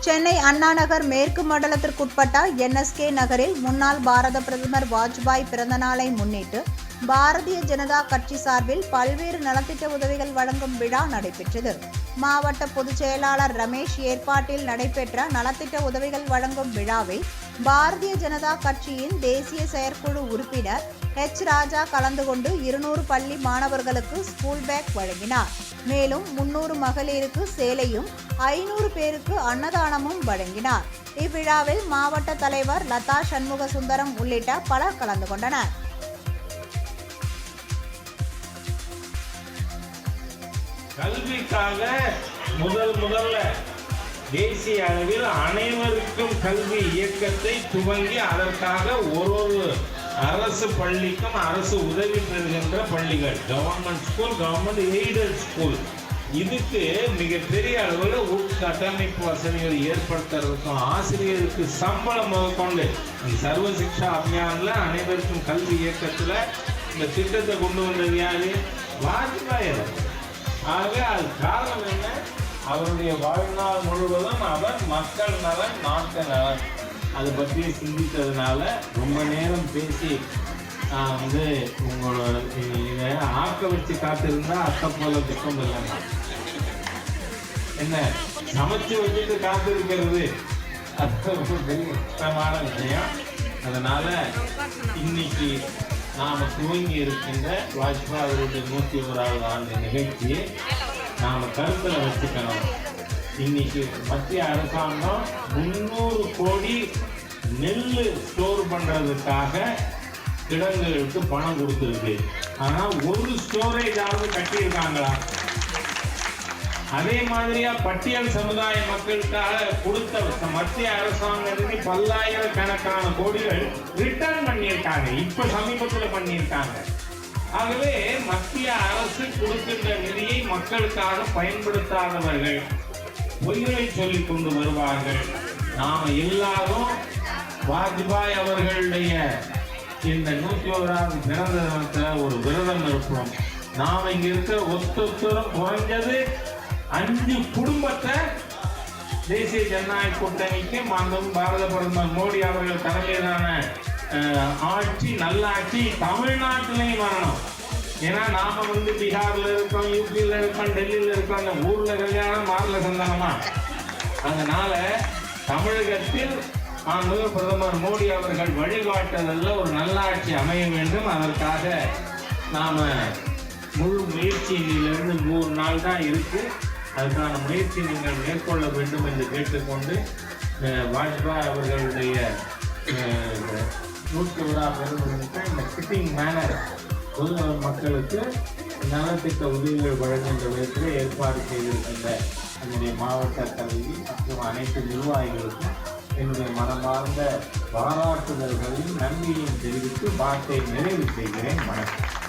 சென்னை அண்ணாநகர் மேற்கு மண்டலத்திற்குட்பட்ட என்எஸ்கே நகரில் முன்னாள் பாரத பிரதமர் வாஜ்பாய் பிறந்தநாளை முன்னிட்டு பாரதிய ஜனதா கட்சி சார்பில் பல்வேறு நலத்திட்ட உதவிகள் வழங்கும் விழா நடைபெற்றது. மாவட்ட பொதுச் செயலாளர் ரமேஷ் ஏற்பாட்டில் நடைபெற்ற நலத்திட்ட உதவிகள் வழங்கும் விழாவில் பாரதிய ஜனதா கட்சியின் தேசிய செயற்குழு உறுப்பினர் ஹெச் ராஜா கலந்து கொண்டு இருநூறு பள்ளி மாணவர்களுக்கு ஸ்கூல் பேக் வழங்கினார். மேலும் முன்னூறு மகளிருக்கு சேலையும் ஐநூறு பேருக்கு அன்னதானமும் வழங்கினார். இவ்விழாவில் மாவட்ட தலைவர் லதா சண்முக சுந்தரம் உள்ளிட்ட பலர் கலந்து கொண்டனர். கல்விக்காக முதல் முதல்ல தேசிய அளவில் அனைவருக்கும் கல்வி இயக்கத்தை துவங்கி அதற்காக ஒரு ஒரு அரசு பள்ளிக்கும் அரசு உதவி பெறுகின்ற பள்ளிகள். Government school government aided school இதுக்கு மிகப்பெரிய அளவில் உட்கட்டமைப்பு வசதிகள் ஏற்படுத்துறதுக்கும் ஆசிரியருக்கு சம்பளம் முதற்கொண்டு சர்வ சிக்ஷா அபியானில் அனைவருக்கும் கல்வி இயக்கத்தில் இந்த திட்டத்தை கொண்டு வந்தது யாரு? வாஜ்பாய் ஆக அது காரணம் என்ன? அவருடைய வாழ்நாள் முழுவதும் அவர் மக்கள் நலன் நாட்டு நலன். அதை பற்றி சிந்தித்ததுனால ரொம்ப நேரம் பேசி நான் வந்து உங்களோட இதை ஆக்க வச்சு காத்திருந்தா அத்தை போல துக்கம் இல்லைங்க. என்ன சமைச்சு வச்சுட்டு காத்திருக்கிறது? அது கஷ்டமான விஷயம். அதனால இன்னைக்கு நாம துவங்கி இருக்கின்ற வாஜ்பாய் அவருடைய நூற்றி ஓராவது ஆண்டு நிகழ்ச்சியை நாம கருத்துல வச்சுக்கணும். இன்னைக்கு மத்திய அரசாங்கம் முன்னூறு கோடி நெல் ஸ்டோர் பண்றதுக்காக கிடங்குகளுக்கு பணம் கொடுத்துருக்கு. ஆனா ஒரு ஸ்டோரேஜாவது கட்டியிருக்காங்களா? அதே மாதிரியா பட்டியல் சமுதாய மக்களுக்காக கொடுத்த மத்திய அரசாங்கத்துக்கு பல்லாயிரக்கணக்கான கோடிகள் ரிட்டர்ன் பண்ணியிருக்காங்க. இப்ப சமீபத்துல பண்ணியிருக்காங்க. ஆகவே மத்திய அரசு கொடுக்கின்ற நிதியை மக்களுக்காக பயன்படுத்தாதவர்கள் பொய்களை சொல்லிக் கொண்டு வருவார்கள். நாம எல்லாரும் வாஜ்பாய் அவர்களுடைய இந்த நூத்தி ஓராவது பிறந்த தினத்துல ஒரு விரதம் இருப்போம். நாம இங்க இருக்கிற ஒத்தொத்தரம் குறைஞ்சது அஞ்சு குடும்பத்தை தேசிய ஜனநாயக கூட்டணிக்கு மாண்பும் பாரத பிரதமர் மோடி அவர்கள் தலைமையிலான ஆட்சி நல்ல ஆட்சி தமிழ்நாட்டிலையும் வரணும். ஏன்னா நாம வந்து பீகார்ல இருக்கோம் யூபியில் இருக்கோம் டெல்லியில் இருக்கோம் அந்த ஊர்ல கல்யாணம் மாறல சந்தானமா? அதனால தமிழகத்தில் மாண்புமிகு பிரதமர் மோடி அவர்கள் வழிகாட்டுதல்ல ஒரு நல்லாட்சி அமைய வேண்டும். அதற்காக நாம முழு முயற்சியிலிருந்து நூறு நாள் தான் இருக்கு. அதுக்கான முயற்சி நீங்கள் மேற்கொள்ள வேண்டும் என்று கேட்டுக்கொண்டு வாஜ்பாய் அவர்களுடைய நூற்று விழா பெறுவதற்கு இந்த கிட்டிங் மேனர் பொது மக்களுக்கு நலத்திட்ட உதவிகள் வழங்குகின்ற விதத்தில் ஏற்பாடு செய்திருக்கின்ற என்னுடைய மாவட்ட தலைவி மற்றும் அனைத்து நிர்வாகிகளுக்கும் என்னுடைய மனமார்ந்த பாராட்டுதல்களையும் நன்றியையும் தெரிவித்து வார்த்தையை நிறைவு செய்கிறேன். வணக்கம்.